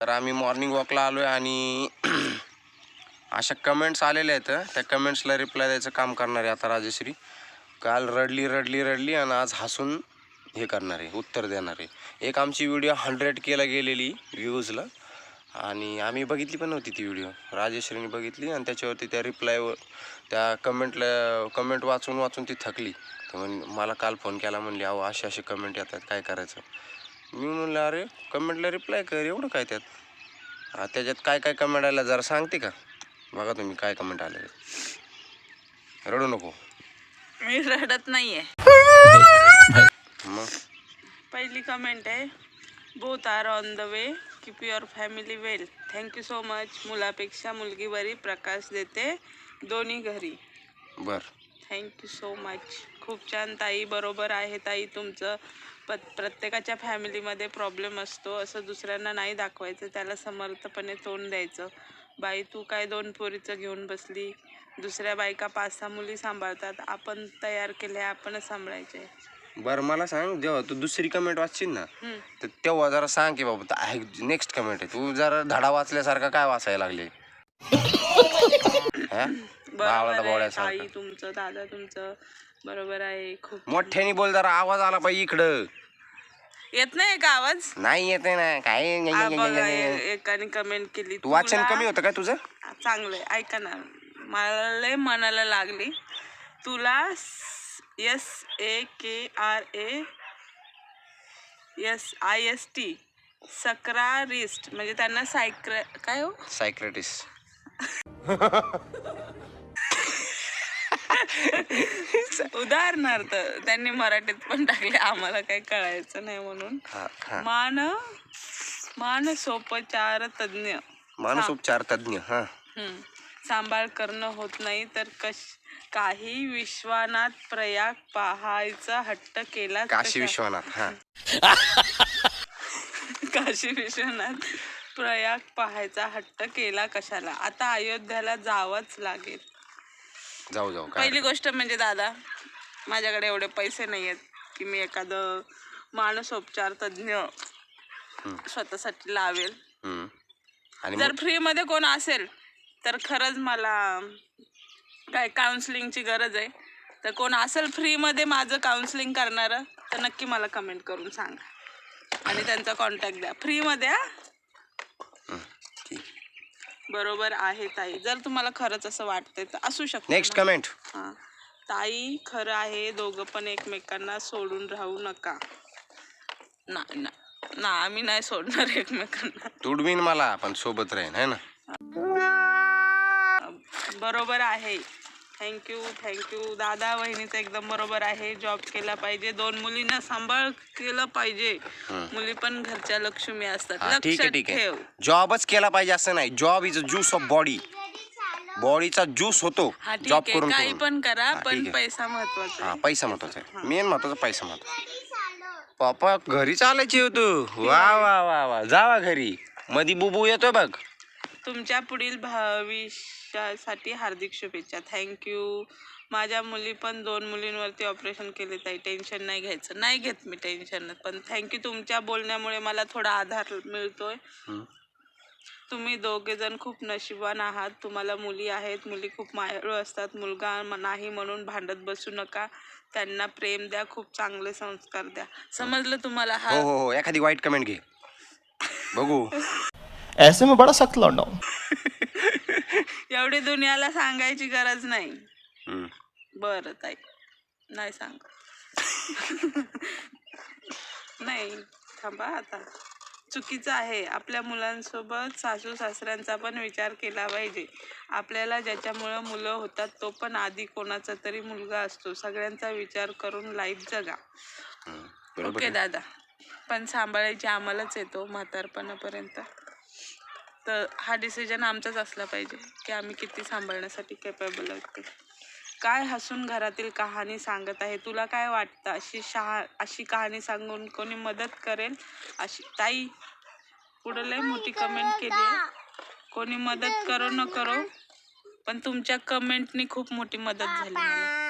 तर आम्ही मॉर्निंग वॉकला आलो आहे आणि अशा कमेंट्स आलेल्या आहेत त्या कमेंट्सला रिप्लाय द्यायचं काम करणार आहे आता राजश्री. काल रडली रडली रडली आणि आज हसून हे करणार आहे उत्तर देणार आहे. एक आमची व्हिडिओ हंड्रेड केला गेलेली व्ह्यूजला आणि आम्ही बघितली पण नव्हती ती व्हिडिओ राजेश्रीने बघितली आणि त्याच्यावरती त्या रिप्लायवर त्या कमेंटला कमेंट वाचून वाचून ती थकली. तर म्हण मला काल फोन केला म्हणली अहो असे असे कमेंट येतात काय करायचं? मी म्हणलं अरे कमेंटला रिप्लाय कर एवढं काय त्यात? हा, त्याच्यात काय काय कमेंट आल्या जरा सांगते का? बघा तुम्ही काय कमेंट आले. रडू नको. मी रडत नाहीये. मग? पहिली कमेंट आहे both are on the way keep your family well thank you so much मुलापेक्षा मुलगी बरी प्रकाश देते. दोन्ही घरी. बर. थँक्यू सो मच खूप छान ताई बरोबर आहे ताई तुमचं. प प्रत्येकाच्या फॅमिलीमध्ये प्रॉब्लेम असतो असं दुसऱ्यांना नाही दाखवायचं त्याला समर्थपणे तोंड द्यायचं. बाई तू काय दोन पोरीचं घेऊन बसली? दुसऱ्या बायका पाच सहा मुली सांभाळतात. आपण तयार केले आपणच सांभाळायचे. बरं मला सांग जेव्हा तू दुसरी कमेंट वाचशील ना हम्म. तर तेव्हा जरा सांग की बाबा नेक्स्ट कमेंट आहे. तू जरा धडा वाचल्यासारखा काय वाचायला लागले? हा? बरोबर आहे. ताई तुमचं दादा तुमचं. बरोबर आहे खूप मोठ्याने बोल जरा आवाज आला पाहिजे इकडं. येत नाही का आवाज? नाही येते ना काय आ, बघा, ए- एकाने कमेंट केली. तू वाचन तुला- कमी होतं काय तुझं? चांगलंय. ऐका ना मला लय मनाला लागली. तुला S A K R A S I S T सक्रारिस्ट म्हणजे त्यांना सायक्र काय हो? सायक्रेटिस्ट उदाहरणार्थ त्यांनी मराठीत पण टाकले आम्हाला काही कळायचं नाही म्हणून. हा हा. मान मानसोपचार तज्ञ मानसोपचार तज्ञ हा. हम्म. सांभाळ करणं होत नाही तर कश काही विश्वानात प्रयाग पाहायचा हट्ट केला काशी विश्वनाथ हा. काशी विश्वनाथ प्रयाग पाहायचा हट्ट केला कशाला? आता अयोध्याला जावंच लागेल. जाऊ जाऊ काय? पहिली गोष्ट म्हणजे दादा माझ्याकडे एवढे पैसे नाही आहेत की मी एखादं मानसोपचार तज्ञ स्वतःसाठी लावेल. हम्म. आणि जर मग- फ्रीमध्ये कोण असेल तर खरंच मला काय काउन्सिलिंगची गरज आहे. तर कोण असेल फ्रीमध्ये माझं काउन्सिलिंग करणारं तर नक्की मला कमेंट करून सांगा. आणि त्यांचा कॉन्टॅक्ट द्या. फ्रीमध्ये हा? ठीक. बरोबर आहे ताई. जर तुम्हाला खरंच असं वाटतंय तर असू शकतं नेक्स्ट. कमेंट हां. ताई खरं आहे दोघं पण एकमेकांना सोडून राहू नका. ना ना ना आम्ही नाही सोडणार एकमेकांना. तुडवीन मला पण सोबत राहीन है ना? बरोबर आहे. थँक्यू थँक्यू दादा वहिनीचं एकदम बरोबर आहे. जॉब केला पाहिजे. दोन मुलींना सांभाळ केलं पाहिजे. मुली पण घरच्या लक्ष्मी असतात. हा ठीक आहे लक्षात ठीक आहे. ठेव. जॉबच केला पाहिजे असं नाही. Job is a juice of body बॉडीचा ज्यूस होतो हा ठीक जॉब आहे. करून काही करून. पण करा हा, ठीक पण आहे. पैसा महत्त्वाचा हा आहे. पैसा महत्त्वाचा आहे. मेन महत्त्वाचा पैसा महत्त्वाचा पप्पा घरी चालायची हो तू. वा वा वा वा. जावा घरी. मधी बुबू येतोय बघ. तुमच्या पुढील भविष्यासाठी हार्दिक शुभेच्छा. थँक्यू माझ्या मुली पण दोन मुलींवरती ऑपरेशन केले ताई. टेन्शन नाही घ्यायचं. नाही घेत मी टेन्शन पण थँक्यू तुमच्या बोलण्यामुळे मला थोडा आधार मिळतोय. तुम्ही दोघे जण खूप नशिबान आहात. तुम्हाला मुली आहेत. मुली खूप मायाळू असतात. मुलगा नाही म्हणून भांडत बसू नका. त्यांना प्रेम द्या. खूप चांगले संस्कार द्या. समजलं तुम्हाला हो? हा हो हो. एखादी वाईट कमेंट घे. बघू. ऐसे में बड़ा सख्त लौंडा हूँ एवढी दुनियाला सांगायची गरज नाही. हम्म. बरं ताई. नाही सांग नाही. थांबा आता. चुकीचं आहे. आपल्या मुलांसोबत सासू सासऱ्यांचा पण विचार केला पाहिजे. आपल्याला ज्याच्यामुळं मुलं होतात तो पण आधी कोणाचा तरी मुलगा असतो. सगळ्यांचा विचार करून लाईफ जगा. बरोबर ओके आहे. दादा. पण सांभाळायची आम्हालाच येतो म्हातारपणापर्यंत. तर हा डिसिजन आमचाच असला पाहिजे की आम्ही किती सांभाळण्यासाठी केपेबल आहोत. ते काय हसून घरातील कहाणी सांगत आहे? तुला काय वाटतं? अशी शहा अशी कहाणी सांगून कोणी मदत करेल? अशी ताई पुढं लय मोठी कमेंट केली आहे. कोणी मदत करो न करो पण तुमच्या कमेंटनी खूप मोठी मदत झाली मला.